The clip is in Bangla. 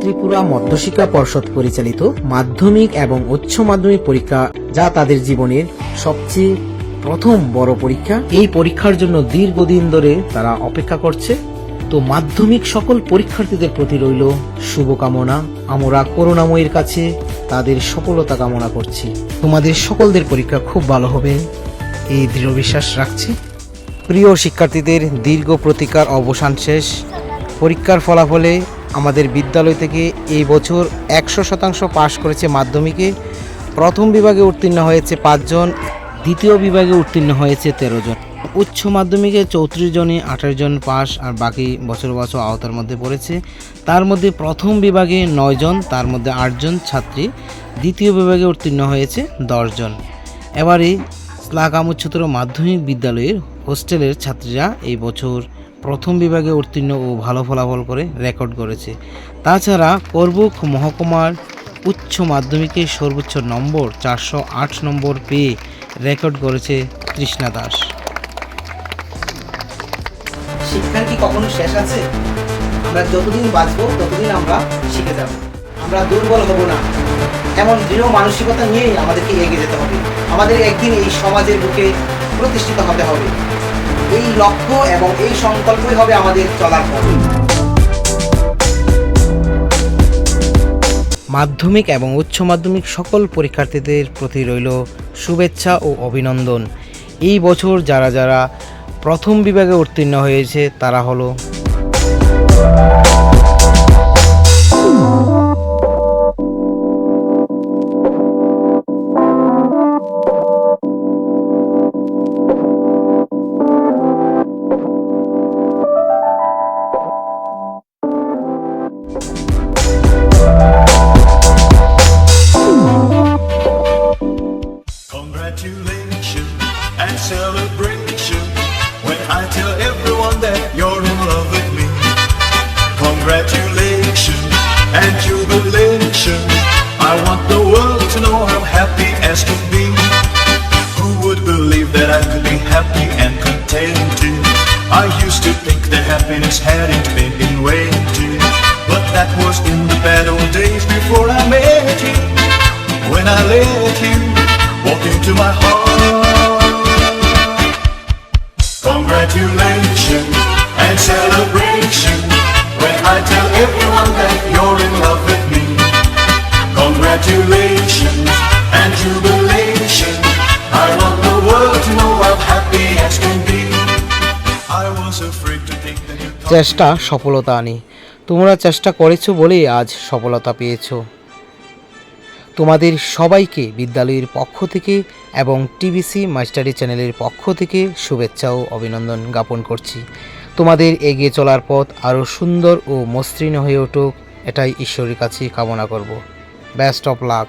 ত্রিপুরা মধ্যশিক্ষা পর্ষদ পরিচালিত মাধ্যমিক এবং উচ্চ মাধ্যমিক পরীক্ষা, যা তাদের জীবনের সবচেয়ে প্রথম বড় পরীক্ষা। এই পরীক্ষার জন্য দীর্ঘদিন ধরে তারা অপেক্ষা করছে। তো মাধ্যমিক সকল পরীক্ষার্থীদের প্রতি রইল শুভকামনা। আমরা করুণাময়ীর কাছে তাদের সফলতা কামনা করছি। তোমাদের সকলদের পরীক্ষা খুব ভালো হবে, এই দৃঢ় বিশ্বাস রাখছি। প্রিয় শিক্ষার্থীদের, দীর্ঘ প্রতিকার অবসান শেষ। পরীক্ষার ফলাফলে আমাদের বিদ্যালয় থেকে এই বছর একশো শতাংশ পাশ করেছে মাধ্যমিকে। প্রথম বিভাগে উত্তীর্ণ হয়েছে পাঁচজন, দ্বিতীয় বিভাগে উত্তীর্ণ হয়েছে তেরো জন। উচ্চ মাধ্যমিকে চৌত্রিশ জনে আঠাশ জন পাস আর বাকি বছর বছর আওতার মধ্যে পড়েছে। তার মধ্যে প্রথম বিভাগে নয় জন, তার মধ্যে আটজন ছাত্রী। দ্বিতীয় বিভাগে উত্তীর্ণ হয়েছে দশজন এবারে স্লাগাম উচ্চতর মাধ্যমিক বিদ্যালয়ের হোস্টেলের ছাত্রীরা এই বছর প্রথম বিভাগে উত্তীর্ণ ও ভালো ফলাফল করে রেকর্ড করেছে। তাছাড়া করবুক মহকুমার উচ্চ মাধ্যমিকে সর্বোচ্চ নম্বর চারশো আট নম্বর পেয়ে রেকর্ড করেছে তৃষ্ণা দাস। শিক্ষার কি কখনো শেষ আছে? আমরা যতদিন বাঁচবো, ততদিন আমরা শিখে যাব। আমরা দুর্বল হব না। এমন দৃঢ় মানসিকতা নিয়েই আমাদেরকে এগিয়ে যেতে হবে। আমাদের একদিন এই সমাজের বুকে প্রতিষ্ঠিত হতে হবে। এই লক্ষ্য এবং এই সংকল্পই হবে আমাদের চলার পথ। মাধ্যমিক এবং উচ্চ মাধ্যমিক সকল পরীক্ষার্থীদের প্রতি রইল শুভেচ্ছা ও অভিনন্দন। এই বছর যারা যারা প্রথম বিভাগে উত্তীর্ণ হয়েছে, তারা হলো celebration when I tell everyone that you're in love with me. Congratulations and jubilation. I want the world to know I'm happy as can be. Who would believe that I could be happy and contented? I used to think that happiness hadn't been invented. But that was in the bad old days before I met you. When I let you walk into my heart. চেষ্টা, সফলতা আনি। তোমরা চেষ্টা করেছ বলেই আজ সফলতা পেয়েছ। তোমাদের সবাইকে বিদ্যালয়ের পক্ষ থেকে এবং টিবিসি মাস্টারি চ্যানেলের পক্ষ থেকে শুভেচ্ছা ও অভিনন্দন জ্ঞাপন করছি। তোমাদের এগিয়ে চলার পথ আরও সুন্দর ও মসৃণ হয়ে উঠুক, এটাই ঈশ্বরের কাছে কামনা করব। Best of luck